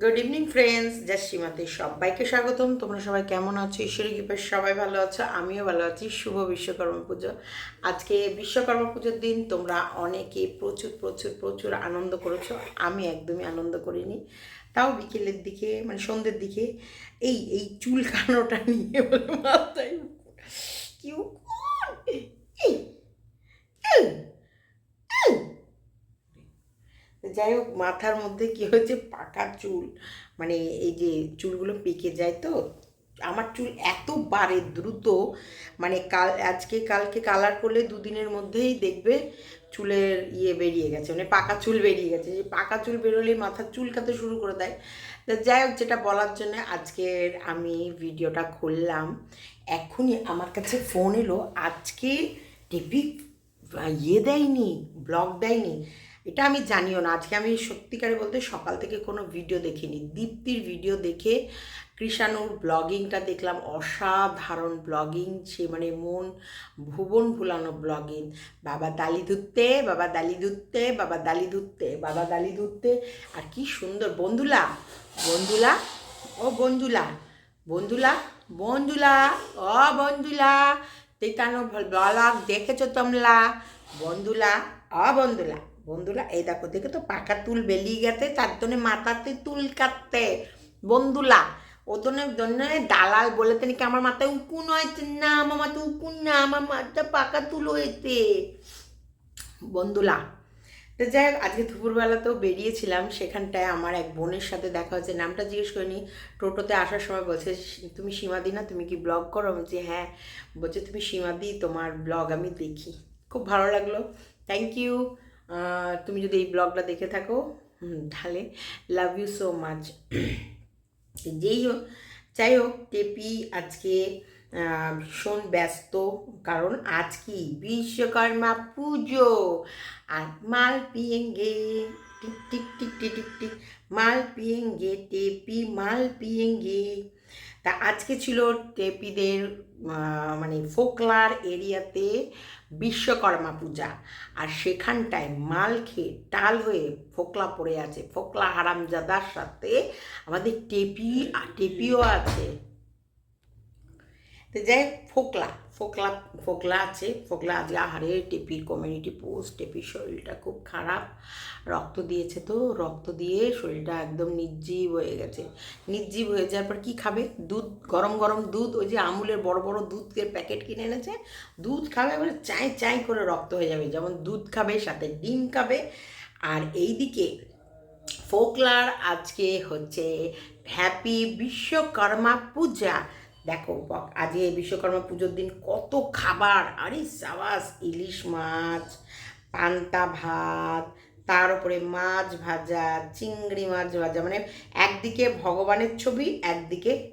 Good evening friends জাসিমাতে সবাইকে স্বাগতম। তোমরা সবাই কেমন আছো? ঈশ্বরী কৃপার সবাই ভালো আছো, আমিও ভালো আছি। শুভ বিশ্বকর্মা পুজো। আজকে বিশ্বকর্মা পুজোর দিন, তোমরা অনেকে প্রচুর প্রচুর প্রচুর আনন্দ করেছ। আমি একদমই আনন্দ করিনি। তাও বিকেলের দিকে মানে সন্ধ্যের দিকে, এই এই চুল কানোটা নিয়ে মাথায়। যাই হোক মাথার মধ্যে কি হয়েছে? পাকা চুল। মানে এই যে চুলগুলো পেকে যায় তো, আমার চুল এত বাড়ে, দ্রুত। মানে কাল, আজকে, কালকে কালার করলে দুদিনের মধ্যেই দেখবে চুলের ইয়ে বেরিয়ে গেছে মানে পাকা চুল বেরিয়ে গেছে। যে পাকা চুল বেরোলেই মাথার চুল চুলকাতে শুরু করে দেয়। তো যাই হোক যেটা বলার জন্য আজকের আমি ভিডিওটা খুললাম এখনই আমার কাছে ফোন এলো। আজকে টিপি ইয়ে দেয়নি ব্লগ দেয়নি। এটা আমি জানিও না। আজকে আমি সত্যিকারে বলতে সকাল থেকে কোনো ভিডিও দেখিনি। দীপ্তির ভিডিও দেখে কৃষাণুর ব্লগিংটা দেখলাম। অসাধারণ ব্লগিং সে মানে মন ভুবন ভুলানো ব্লগিং বাবা দালি ধুতে, বাবা দালি ধুতে, বাবা দালি ধুতে, বাবা দালি ধুতে। আর কি সুন্দর। বন্ধুলা বন্ধুলা, ও বন্ধুলা বন্ধুলা বন্ধুলা, ও বন্ধুলা, তেতানো ব্লগ দেখেছ তোমরা বন্ধুলা, অ বন্ধুলা। বন্ধুরা, এই দেখো, দেখে তো পাকা তুল বেরিয়ে গেছে, তার জন্য মাথাতে তুল কাটতে। বন্ধুলা ও জন্য দালাল বলে তিনি কি, আমার মাথায় উকুন হয়েছে, না, আমার মাথায় উকুন না, আমার মাথা পাকা চুল হয়েছে। বন্ধুলা তো যাই হোক, আজকে দুপুরবেলা তো বেরিয়েছিলাম, সেখানটায় আমার এক বোনের সাথে দেখা হয়েছে, নামটা জিজ্ঞেস করিনি, টোটোতে আসার সময় বলছে, তুমি সীমাদি না? তুমি কি ব্লগ করো? আমি বলছি হ্যাঁ। বলছে, তুমি সীমাদি, তোমার ব্লগ আমি দেখি। খুব ভালো লাগল থ্যাংক ইউ তুমি যদি এই ব্লগটা দেখে থাকো তাহলে লাভ ইউ সো মাচ যেই হোক, যাই হোক, টেপি আজকে ভীষণ ব্যস্ত, কারণ আজ কি? বিশ্বকর্মা পুজো আর মাল পিয়েঙ্গে টিক টিক টিক টিক টিক টিক, মাল পিয়েঙ্গে টেপি মাল পিয়েঙ্গে তা আজকে ছিল টেপিদের মানে ফোকলার এরিয়াতে বিশ্বকর্মা পূজা। আর সেখানটায় মাল খেয়ে টাল হয়ে ফোকলা পড়ে আছে। ফোকলা হারামজাদার সাথে আমাদের টেপি টেপিও আছে। তো যাই ফোকলা ফোকলা ফোকলা আছে। ফোকলা আজকে আহারে টেপির কমিউনিটি পোস্ট টেপির শরীরটা খুব খারাপ। রক্ত দিয়েছে তো, রক্ত দিয়ে শরীরটা একদম নির্জীব হয়ে গেছে। নির্জীব হয়ে যাওয়ার পর কী খাবে? দুধ, গরম গরম দুধ, ওই যে আমুলের বড় বড় দুধের প্যাকেট কিনে এনেছে। দুধ খাবে, এবারে চাই চাই করে রক্ত হয়ে যাবে। যেমন দুধ খাবে, সাথে ডিম খাবে। আর এইদিকে ফোকলার আজকে হচ্ছে হ্যাপি বিশ্বকর্মা পূজা। দেখো বক- আজকে বিশ্বকর্মা পুজোর দিন কত খাবার। আরে সাবাস, ইলিশ মাছ, পান্তা ভাত, তার উপরে মাছ ভাজা, চিংড়ি মাছ ভাজা মানে একদিকে ভগবানের ছবি, একদিকে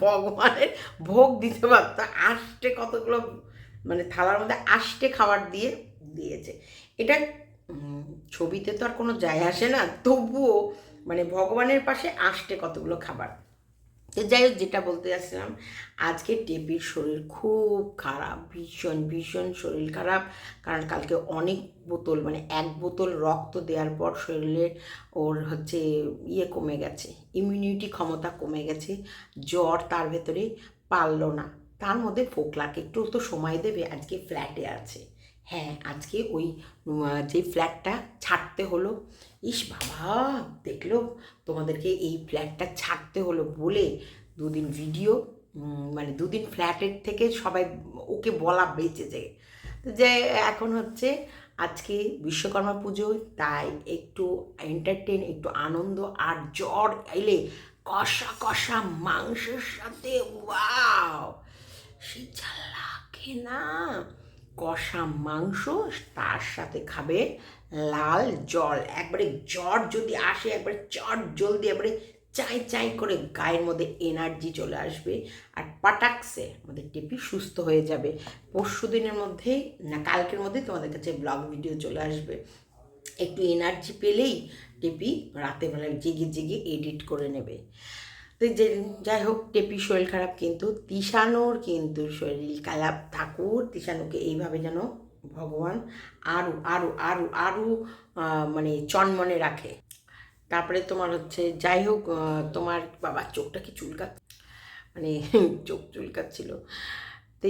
ভগবানের ভোগ দিতে পারতো। আষ্টে কতগুলো মানে থালার মধ্যে আষ্টে খাবার দিয়ে দিয়েছে। এটা ছবিতে তো আর কোনো যায় আসে না, তবুও মানে ভগবানের পাশে আষ্টে কতগুলো খাবার। তো যাই হোক, যেটা বলতে যাচ্ছিলাম, আজকে টেপির শরীর খুব খারাপ, ভীষণ ভীষণ শরীর খারাপ। কারণ কালকে অনেক বোতল মানে এক বোতল রক্ত দেওয়ার পর শরীরে ওর হচ্ছে ইয়ে কমে গেছে ইমিউনিটি ক্ষমতা কমে গেছে, জ্বর তার ভেতরে পারল না। তার মধ্যে ফোকলাকে একটু তো সময় দেবে, আজকে ফ্ল্যাটে আছে। হ্যাঁ আজকে ওই যে ফ্ল্যাটটা ছাড়তে হলো। ইস বাবা, দেখল তোমাদেরকে এই ফ্ল্যাটটা ছাড়তে হলো বলে দুদিন ভিডিও মানে দুদিন ফ্ল্যাটের থেকে সবাই ওকে বলা বেঁচেছে। যে এখন হচ্ছে আজকে বিশ্বকর্মা পুজো, তাই একটু এন্টারটেন একটু আনন্দ আর জ্বর এলে কষা কষা মাংসের সাথে ওয়াও সে যা না। কষা মাংস, তার সাথে খাবে লাল জল। একবারে জ্বর যদি আসে, একবারে চট জলদি, একবারে চাই চাই করে গায়ের মধ্যে এনার্জি চলে আসবে আর পাটাকসে আমাদের টেপি সুস্থ হয়ে যাবে। পরশু দিনের মধ্যে, না কালকের মধ্যে তোমাদের কাছে ব্লগ ভিডিও চলে আসবে। একটু এনার্জি পেলেই টেপি রাতে বেলায় জেগে জেগে এডিট করে নেবে। তো যে, যাই হোক, টেপির শরীর খারাপ কিন্তু, তিশানোর কিন্তু শরীর খারাপ ঠাকুর, তিশানুকে এইভাবে যেন ভগবান আরও আরও আরও আরও মানে চনমনে রাখে। তারপরে তোমার হচ্ছে, যাই হোক তোমার বাবা চোখটা কি চুলকা মানে চোখ চুলকাচ্ছিল। তো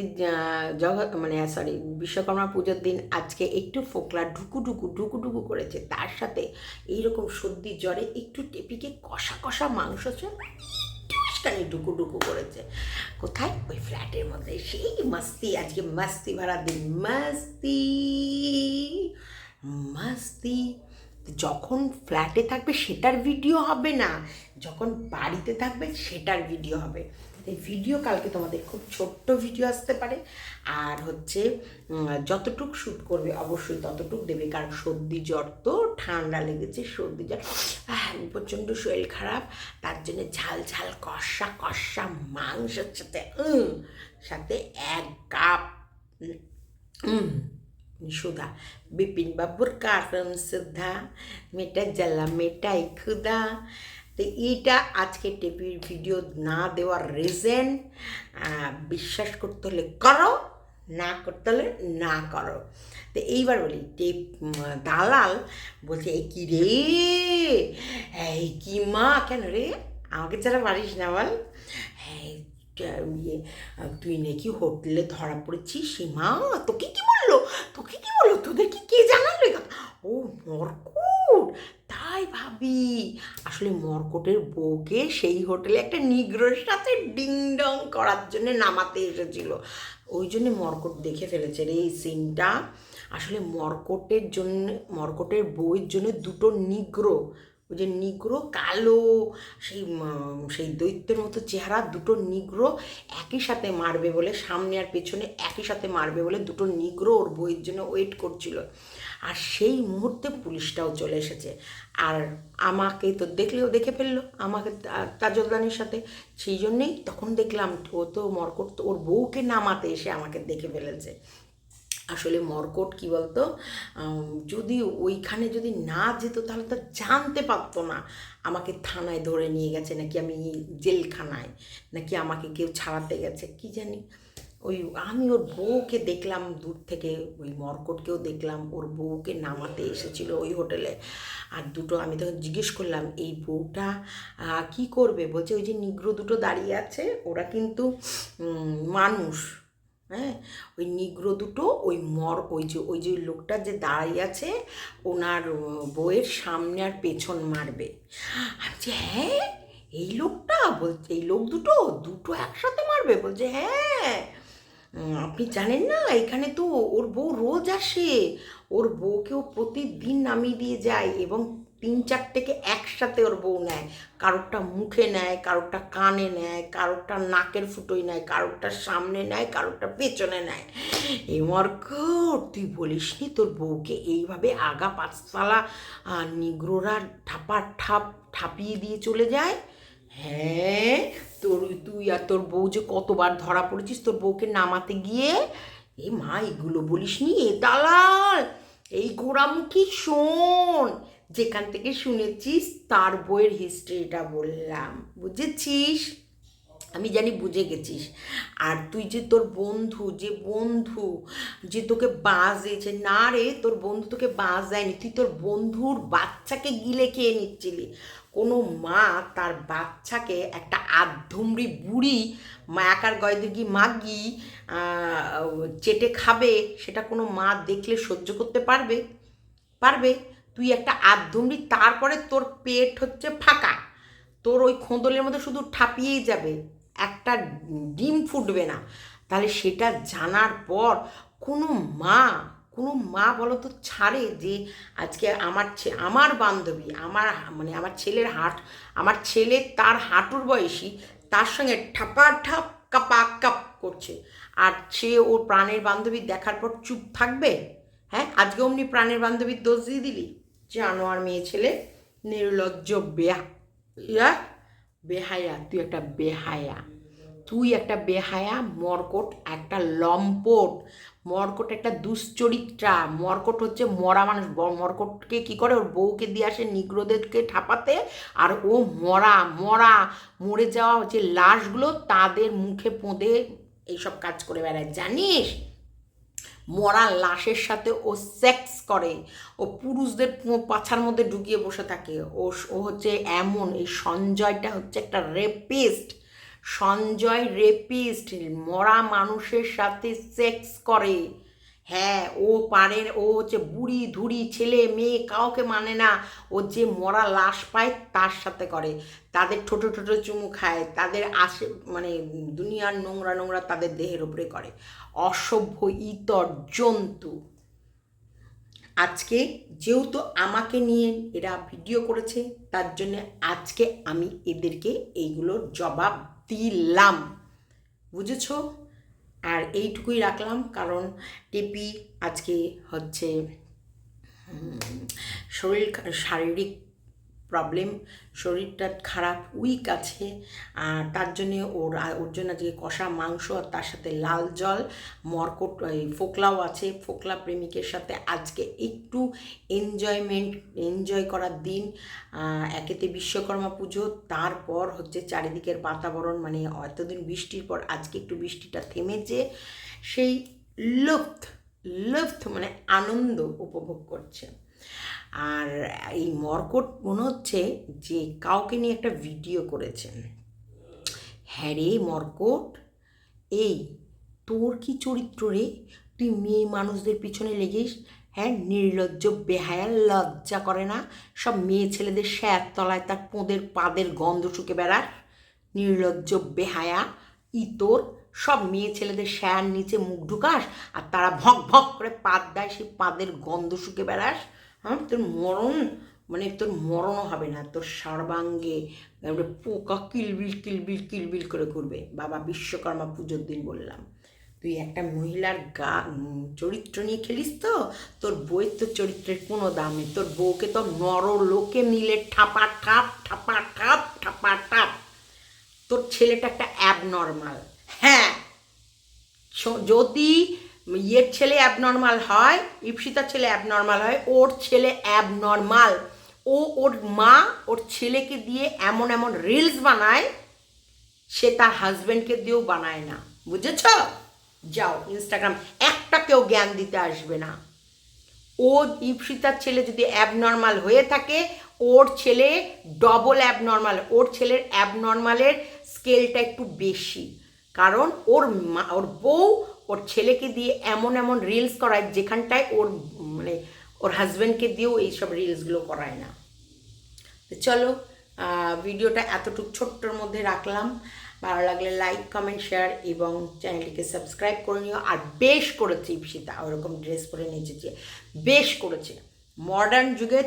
জগৎ মানে সরি বিশ্বকর্মা পুজোর দিন আজকে একটু ফোকলা ঢুকু ঢুকু ঢুকু ঢুকু করেছে। তার সাথে এইরকম সর্দি জ্বরে একটু টেপিকে কষা কষা মাংস টুসকানি ঢুকু ঢুকু করেছে। কোথায়? ওই ফ্ল্যাটের মধ্যে। সেই মাস্তি, আজকে মাস্তি ভাড়া দিন। মাস্তি মাস্তি। যখন ফ্ল্যাটে থাকবে সেটার ভিডিও হবে না। যখন বাড়িতে থাকবে সেটার ভিডিও হবে। এই ভিডিও কালকে তোমাদের খুব ছোট্ট ভিডিও আসতে পারে। আর হচ্ছে যতটুক শ্যুট করবে, অবশ্যই ততটুক দেবে, কারণ সর্দি জ্বর তো ঠান্ডা লেগেছে, সর্দি জ্বর। প্রচণ্ড শরীর খারাপ, তার জন্য ঝাল ঝাল কষা কষা মাংসের সাথে সাথে এক কাপ সুধা বিপিন বাবুর কারণ সুধা মেটা জ্বালা মেটাই ক্ষুধা তো এইটা আজকে টিভির ভিডিও না দেওয়ার রিজন বিশ্বাস করতে হলে করো, না করতে হলে না করো। তো এইবার বলি, টেপ দালাল বলছে এই কি রে? এই কি মা, কেন রে? আমাকে ছাড়া পারিস না বল। ইয়ে তুই নাকি হোটেলে ধরা পড়েছিস সীমা তোকে কি বলল? তোকে কি বলল? তোদের কি কে জানালো ও মরকুট ভাবি আসলে মর্কটের বউকে সেই হোটেলে একটা নিগ্রোর সাথে ডিং ডং করার জন্য নামাতে এসেছিল। ওই জন্যে মরকট দেখে ফেলেছে রে এই সিনটা। আসলে মরকটের জন্য, মরকটের বউয়ের জন্য দুটো নিগ্রো ওই যে নিগ্রো কালো, সেই সেই দৈত্যের মতো চেহারা, দুটো নিগ্রো একই সাথে মারবে বলে, সামনে আর পেছনে একই সাথে মারবে বলে দুটো নিগ্রো ওর বইয়ের জন্য ওয়েট করছিল। আর সেই মুহূর্তে পুলিশটাও চলে এসেছে। আর আমাকে তো দেখলেও দেখে ফেলল আমাকে তাজদানির সাথে। সেই জন্যেই তখন দেখলাম ও তো মরকট, ওর বউকে নামাতে এসে আমাকে দেখে ফেলেছে। আসলে মর্কট কি বলতো? যদি ওইখানে যদি না যেত তাহলে তো জানতে পারতো না। আমাকে থানায় ধরে নিয়ে গেছে নাকি আমি জেলখানায়, নাকি আমাকে কেউ ছাড়াতে গেছে, কি জানি। ওই আমি ওর বউকে দেখলাম দূর থেকে, ওই মর্কটকেও দেখলাম, ওর বউকে নামাতে এসেছিল ওই হোটেলে। আর দুটো আমি তখন জিজ্ঞেস করলাম, এই বউটা কি করবে? বলছে, ওই যে নিগ্রো দুটো দাঁড়িয়ে আছে, ওরা কিন্তু মানুষ। হ্যাঁ? ওই নিগ্রো দুটো ওই মর ওই যে ওই যে লোকটা যে দাঁড়িয়ে আছে ওনার উম, বউয়ের সামনে আর পেছন মারবে। আমি বলছি, হ্যাঁ? এই লোকটা? বলছে এই লোক দুটো দুটো একসাথে মারবে? বলছে হ্যাঁ। আপনি জানেন না এখানে তো ওর বউ রোজ আসে। ওর বউকেও প্রতিদিন নামিয়ে দিয়ে যায় এবং তিন চারটেকে একসাথে ওর বউ নেয়। কারোরটা মুখে নেয়, কারোরটা কানে নেয়, কারোরটা নাকের ফুটোই নেয়, কারোরটা সামনে নেয়, কারোরটা পেছনে নেয়। এমর তুই বলিস নি তোর বউকে এইভাবে আগা পাঁচতলা নিগ্রোরা ঠাপা ঠাপ ঠাপিয়ে দিয়ে চলে যায়? হ্যাঁ তোর তুই আর তোর বউ যে কতবার ধরা পড়েছিস তোর বউকে নামাতে গিয়ে? এ মা, এগুলো বলিস নি? এ দালাল, এই গোড়ামুখী শোন। যেখান থেকে শুনেছিস তার বইয়ের হিস্ট্রিটা বললাম। বুঝেছিস? আমি জানি বুঝে গেছিস। আর তুই যে তোর বন্ধু, যে বন্ধু যে তোকে বাজ দিয়েছে না রে, তোর বন্ধু তোকে বাজ দেয়নি তুই তোর বন্ধুর বাচ্চাকে গিলে খেয়ে নিচ্ছিলি। কোনো মা তার বাচ্চাকে একটা আধুমড়ি বুড়ি মায়াকার গয়দিগি মাগি চেটে খাবে, সেটা কোনো মা দেখলে সহ্য করতে পারবে? পারবে? তুই একটা আধুমড়ি তারপরে তোর পেট হচ্ছে ফাঁকা। তোর ওই খোঁদলের মধ্যে শুধু ঠাপিয়েই যাবে, একটা ডিম ফুটবে না। তাহলে সেটা জানার পর কোনো মা কোনো মা বলো তো ছাড়ে যে আজকে আমার আমার বান্ধবী, আমার মানে আমার ছেলের হাট, আমার ছেলে তার হাঁটুর বয়সী, তার সঙ্গে ঠাপা ঠাপ কাপা কাপ করছে। আর সে ওর প্রাণের বান্ধবী দেখার পর চুপ থাকবে? হ্যাঁ আজকে অমনি প্রাণের বান্ধবীর দোষ দিয়ে দিলি? জানোয়ার মেয়ে ছেলে, নির্লজ্জ বেয়া ইয়া, বেহায়া, তুই একটা বেহায়া। তুই একটা বেহায়া, মর্কট একটা লম্পট। মর্কট একটা দুশ্চরিত্রা। মর্কট হচ্ছে মরা মানুষ। মর্কটকে কি করে? ওর বউকে দিয়ে আসে নিগ্রোদেরকে ঠাপাতে। আর ও মরা মরা। মরে যাওয়া যে লাশগুলো তাদের মুখে পোঁদে এইসব কাজ করে বেড়ায়। জানিস? মরা লাশের সাথে ও সেক্স করে। ও পুরুষদের পাছার মধ্যে ঢুকিয়ে বসে থাকে। ও ও হচ্ছে এমন, এই সঞ্জয়টা হচ্ছে একটা রেপিস্ট সঞ্জয় রেপিস্ট মরা মানুষের সাথে সেক্স করে। হ্যাঁ ও পারে ও হচ্ছে বুড়ি, ধুড়ি, ছেলে, মেয়ে, কাউকে মানে না। ও যে মরা লাশ পায়, তার সাথে করে। তাদের ছোটো ছোটো চুমু খায়। তাদের আশে মানে দুনিয়ার নোংরা নোংরা তাদের দেহের উপরে করে। অসভ্য, ইতর, জন্তু। আজকে যেহেতু আমাকে নিয়ে এরা ভিডিও করেছে, তার জন্য আজকে আমি এদেরকে এইগুলোর জবাব দিলাম। বুঝেছ? আর এইটুকুই রাখলাম কারণ টিপি আজকে হচ্ছে শরীর শারীরিক প্রবলেম শরীরটা খারাপ উইক আছে, আর তার জন্যে ওর ওর জন্য আজকে কষা মাংস আর তার সাথে লাল জল, মরকট ফোকলাও আছে, ফোকলা প্রেমিকের সাথে আজকে একটু এনজয়মেন্ট এনজয় করার দিন একেতে বিশ্বকর্মা পুজো, তারপর হচ্ছে চারিদিকের বাতাবরণ মানে এতদিন বৃষ্টির পর আজকে একটু বৃষ্টিটা থেমেছে, সেই লুপ্ত লুপ্ত মানে আনন্দ উপভোগ করছে। আর এই মর্কট মনে হচ্ছে যে কাউকে নিয়ে একটা ভিডিও করেছেন। হ্যাঁ রে মর্কট, এই তোর কি চরিত্র রে? তুই মেয়ে মানুষদের পিছনে লেগিস হ্যাঁ? নির্লজ্জ বেহায়া লজ্জা করে না? সব মেয়ে ছেলেদের শ্যাত তলায় তার পোঁদের পাদের গন্ধ শুকে বেড়াস নির্লজ্জ, বেহায়া, ইতর, সব মেয়ে ছেলেদের শ্যার নিচে মুখ ঢুকাস আর তারা ভক ভক করে পাদ দেয় সেই পাদের গন্ধ শুকে বেড়াস। হ্যাঁ? তোর মরণ মানে তোর মরণও হবে না, তোর সর্বাঙ্গে পোকা কিলবিল কিলবিল কিলবিল করে করবে বাবা বিশ্বকর্মা পুজোর দিন বললাম, তুই একটা মহিলার গা চরিত্র নিয়ে খেলিস তো? তোর বইয়ের তোর চরিত্রের কোনো দাম নেই। তোর বউকে তো নর লোকে মিলে ঠাপা ঠাপ ঠাপা ঠাপ ঠাপা ঠাপ। তোর ছেলেটা একটা অ্যাবনর্মাল হ্যাঁ যদি ইয়ের ছেলে অ্যাবনর্মাল হয় ইপসিতার ছেলে অ্যাবনর্মাল হয়, ওর ছেলে অ্যাবনর্মাল ও, ওর মা, ওর ছেলেকে দিয়ে এমন এমন রিলস বানায়, সে তার হাজব্যান্ডকে দিয়েও বানায় না। বুঝেছ? যাও ইনস্টাগ্রাম একটা কেউ জ্ঞান দিতে আসবে না। ও ইপসিতার ছেলে যদি অ্যাবনর্মাল হয়ে থাকে, ওর ছেলে ডবল অ্যাবনর্মাল ওর ছেলের অ্যাবনর্মালের স্কেলটা একটু বেশি। কারণ ওর মা, ওর বউ ওর ছেলেকে দিয়ে এমন এমন রিলস করায় যেখানটায় ওর মানে ওর হাজব্যান্ডকে দিয়েও এইসব রিলসগুলো করায় না। চলো ভিডিওটা এতটুকু ছোট্টর মধ্যে রাখলাম। ভালো লাগলে লাইক কমেন্ট শেয়ার এবং চ্যানেলটিকে সাবস্ক্রাইব করে নিও। আর বেশ করেছে ইপসিতা ওরকম ড্রেস পরে নেচেছে বেশ করেছে। মডার্ন যুগে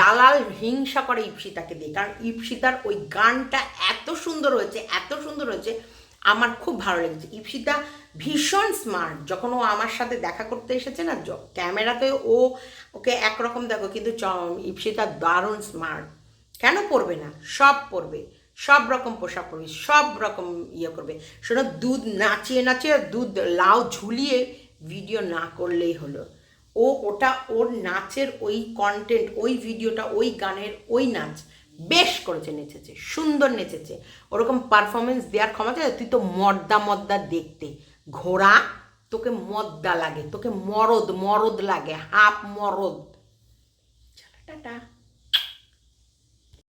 দালাল হিংসা করে ইপসিতাকে দিয়ে। কারণ ইপসিতার ওই গানটা এত সুন্দর হয়েছে, এত সুন্দর হয়েছে আমার খুব ভালো লেগেছে। ইপসিতা ভীষণ স্মার্ট যখন ও আমার সাথে দেখা করতে এসেছে না ক্যামেরাতে ও ওকে একরকম দেখো, কিন্তু ইপসিতা দারুণ স্মার্ট কেন পরবে না? সব পরবে। সব রকম পোশাক পরবে, সব রকম ইয়ে করবে। শোনো, দুধ নাচিয়ে নাচিয়ে, দুধ লাউ ঝুলিয়ে ভিডিও না করলেই হলো। ও ওটা ওর নাচের ওই কন্টেন্ট ওই ভিডিওটা ওই গানের ওই নাচ বেশ করেছে, নেচেছে, সুন্দর নেচেছে। ওরকম পারফরমেন্স দেওয়ার ক্ষমতা? তুই তো মদ্দা মদ্দা দেখতে। ঘোড়া, তোকে মদ্দা লাগে, তোকে মরদ মরদ লাগে, হাফ মরদ। টাটা।